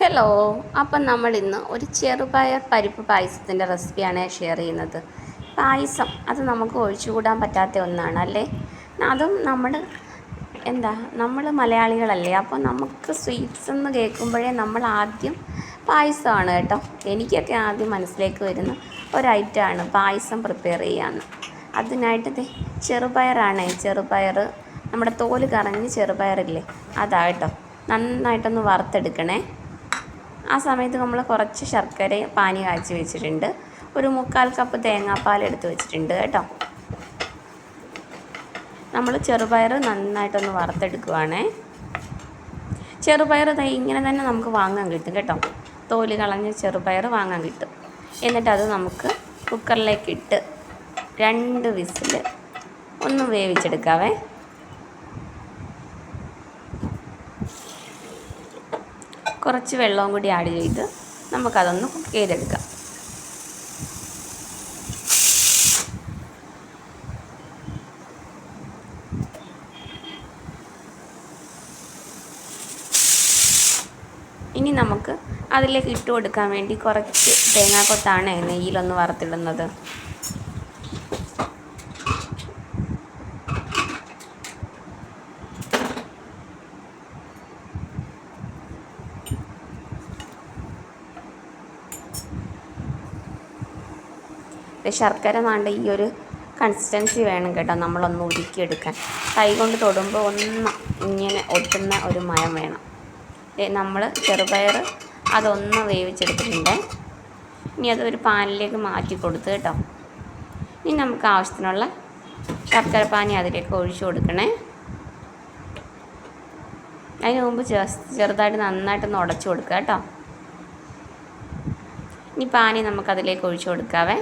Hello അപ്പം നമ്മൾ ഇന്ന് ഒരു ചെറുപയർ പരിപ്പ് പായസത്തിന്റെ റെസിപ്പിയാണ് ഷെയർ ചെയ്യുന്നത്. പായസം അത് നമുക്ക് ഒഴിച്ചുകൂടാൻ പറ്റാത്ത ഒന്നാണ് അല്ലേ? അതും നമ്മൾ എന്താ നമ്മൾ മലയാളികളല്ലേ അപ്പോൾ നമുക്ക് സ്വീറ്റ്സ് എന്ന് കേൾക്കുമ്പോഴേ നമ്മൾ ആദ്യം പായസമാണ് കേട്ടോ. എനിക്കൊക്കെ ആദ്യം മനസ്സിലേക്ക് വരുന്ന ഒരു ആണ് പായസം പ്രിപ്പയർ ചെയ്യാമെന്ന് അതിനായിട്ട് ചെറുപയറാണ്. ചെറുപയർ നമ്മുടെ തോൽ കറങ്ങി ചെറുപയറില്ലേ? അതാ കേട്ടോ. നന്നായിട്ടൊന്ന് വറുത്തെടുക്കണേ. ആ സമയത്ത് നമ്മൾ കുറച്ച് ശർക്കര പാനി കാച്ചി വെച്ചിട്ടുണ്ട്. ഒരു മുക്കാൽ കപ്പ് തേങ്ങാപ്പാൽ എടുത്ത് വെച്ചിട്ടുണ്ട് കേട്ടോ. നമ്മൾ ചെറുപയർ നന്നായിട്ടൊന്ന് വറുത്തെടുക്കുവാണേ. ചെറുപയർ ഇങ്ങനെ തന്നെ നമുക്ക് വാങ്ങാൻ കിട്ടും കേട്ടോ. തോൽ കളഞ്ഞ ചെറുപയർ വാങ്ങാൻ കിട്ടും. എന്നിട്ട് അത് നമുക്ക് കുക്കറിലേക്ക് ഇട്ട് രണ്ട് വിസിൽ ഒന്ന് വേവിച്ചെടുക്കാവേ. കുറച്ച് വെള്ളവും കൂടി ആഡ് ചെയ്ത് നമുക്കതൊന്ന് കുക്ക് ചെയ്തെടുക്കാം ഇനി നമുക്ക് അതിലേക്ക് ഇട്ട് കൊടുക്കാൻ വേണ്ടി കുറച്ച് തേങ്ങാക്കൊത്താണ് നെയ്യിലൊന്ന് വറുത്തിടുന്നത്. ശർക്കര നാണ്ട് ഈ ഒരു കൺസിസ്റ്റൻസി വേണം കേട്ടോ നമ്മളൊന്ന് ഉരുക്കിയെടുക്കാൻ. കൈ കൊണ്ട് തൊടുമ്പോൾ ഒന്ന് ഇങ്ങനെ ഒട്ടുന്ന ഒരു മയം വേണം. നമ്മൾ ചെറുപയർ അതൊന്ന് വേവിച്ചെടുത്തിട്ടുണ്ട്. ഇനി അതൊരു പാനിലേക്ക് മാറ്റി കൊടുത്ത് കേട്ടോ. ഇനി നമുക്ക് ആവശ്യത്തിനുള്ള ശർക്കര പാനി അതിലേക്ക് ഒഴിച്ചു കൊടുക്കണേ. അതിന് മുമ്പ് ചെറുതായിട്ട് നന്നായിട്ടൊന്ന് ഉടച്ചു കൊടുക്കുക കേട്ടോ. ഇനി പാനി നമുക്കതിലേക്ക് ഒഴിച്ചു കൊടുക്കാവേ.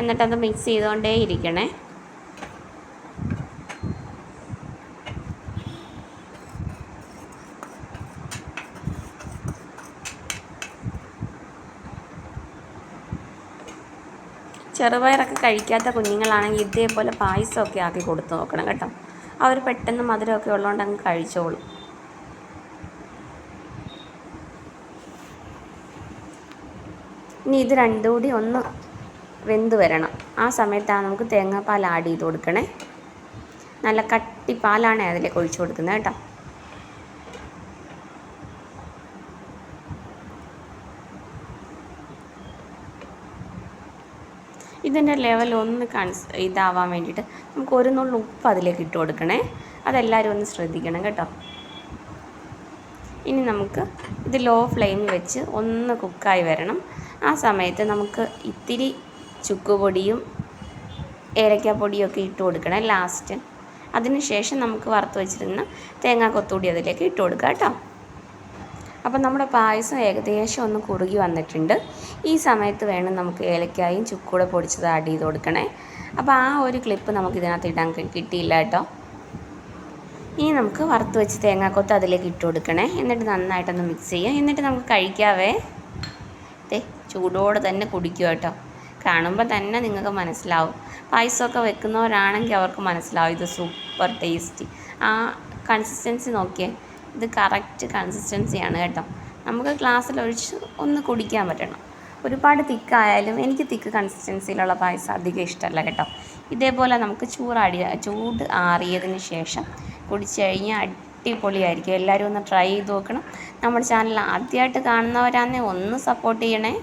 എന്നിട്ടത് മിക്സ് ചെയ്തുകൊണ്ടേ ഇരിക്കണേ. ചെറുപയറൊക്കെ കഴിക്കാത്ത കുഞ്ഞുങ്ങളാണെങ്കിൽ ഇതേപോലെ പായസമൊക്കെ ആക്കി കൊടുത്തു നോക്കണം കേട്ടോ. അവർ പെട്ടെന്ന് മധുരമൊക്കെ ഉള്ളതുകൊണ്ട് അങ്ങ് കഴിച്ചോളും. ഇനി ഇത് രണ്ടും കൂടി ഒന്ന് വെന്ത് വരണം. ആ സമയത്താണ് നമുക്ക് തേങ്ങാപ്പാൽ ആഡ് ചെയ്ത് കൊടുക്കണേ. നല്ല കട്ടി പാലാണ് അതിലേക്ക് ഒഴിച്ചു കൊടുക്കുന്നത് കേട്ടോ. ഇതിന്റെ ലെവൽ ഒന്ന് കൺസ് ഇതാവാൻ വേണ്ടിയിട്ട് നമുക്ക് ഒരു നുള്ളു ഉപ്പ് അതിലേക്ക് ഇട്ട് കൊടുക്കണേ. അതെല്ലാവരും ഒന്ന് ശ്രദ്ധിക്കണം കേട്ടോ. ഇനി നമുക്ക് ഇത് ലോ ഫ്ലെയിമിൽ വെച്ച് ഒന്ന് കുക്കായി വരണം. ആ സമയത്ത് നമുക്ക് ഇത്തിരി ചുക്കുപൊടിയും ഏലക്കാപ്പൊടിയും ഒക്കെ ഇട്ട് കൊടുക്കണം ലാസ്റ്റ്. അതിന് ശേഷം നമുക്ക് വറുത്ത് വെച്ചിരുന്ന തേങ്ങാ കൊത്തുകൂടി അതിലേക്ക് ഇട്ട് കൊടുക്കുക കേട്ടോ. അപ്പം നമ്മുടെ പായസം ഏകദേശം ഒന്ന് കുറുകി വന്നിട്ടുണ്ട്. ഈ സമയത്ത് വേണം നമുക്ക് ഏലക്കായും ചുക്കൂടെ പൊടിച്ചത് ആഡ് ചെയ്ത് കൊടുക്കണേ. അപ്പോൾ ആ ഒരു ക്ലിപ്പ് നമുക്ക് ഇതിനകത്ത് ഇടാൻ കിട്ടിയില്ല കേട്ടോ. ഇനി നമുക്ക് വറുത്ത് വെച്ച് തേങ്ങാക്കൊത്ത് അതിലേക്ക് ഇട്ട് കൊടുക്കണേ. എന്നിട്ട് നന്നായിട്ടൊന്ന് മിക്സ് ചെയ്യുക എന്നിട്ട് നമുക്ക് കഴിക്കാവേ. ചൂടോടെ തന്നെ കുടിക്കുക കേട്ടോ. കാണുമ്പോൾ തന്നെ നിങ്ങൾക്ക് മനസ്സിലാവും. പായസമൊക്കെ വെക്കുന്നവരാണെങ്കിൽ അവർക്ക് മനസ്സിലാവും ഇത് സൂപ്പർ ടേസ്റ്റി ആ കൺസിസ്റ്റൻസി നോക്കിയേ ഇത് കറക്റ്റ് കൺസിസ്റ്റൻസിയാണ് കേട്ടോ. നമുക്ക് ഗ്ലാസ്സിൽ ഒഴിച്ച് ഒന്ന് കുടിക്കാൻ പറ്റണം. ഒരുപാട് തിക്കായാലും എനിക്ക് തിക്ക് കൺസിസ്റ്റൻസിയിലുള്ള പായസം അധികം ഇഷ്ടമല്ല കേട്ടോ. ഇതേപോലെ നമുക്ക് ചൂറാടി ചൂട് ആറിയതിന് ശേഷം കുടിച്ചു കഴിഞ്ഞാൽ അടിപൊളിയായിരിക്കും. എല്ലാവരും ഒന്ന് ട്രൈ ചെയ്ത് നോക്കണം. നമ്മുടെ ചാനൽ ആദ്യമായിട്ട് കാണുന്നവരാണെങ്കിൽ ഒന്ന് സപ്പോർട്ട് ചെയ്യണേ.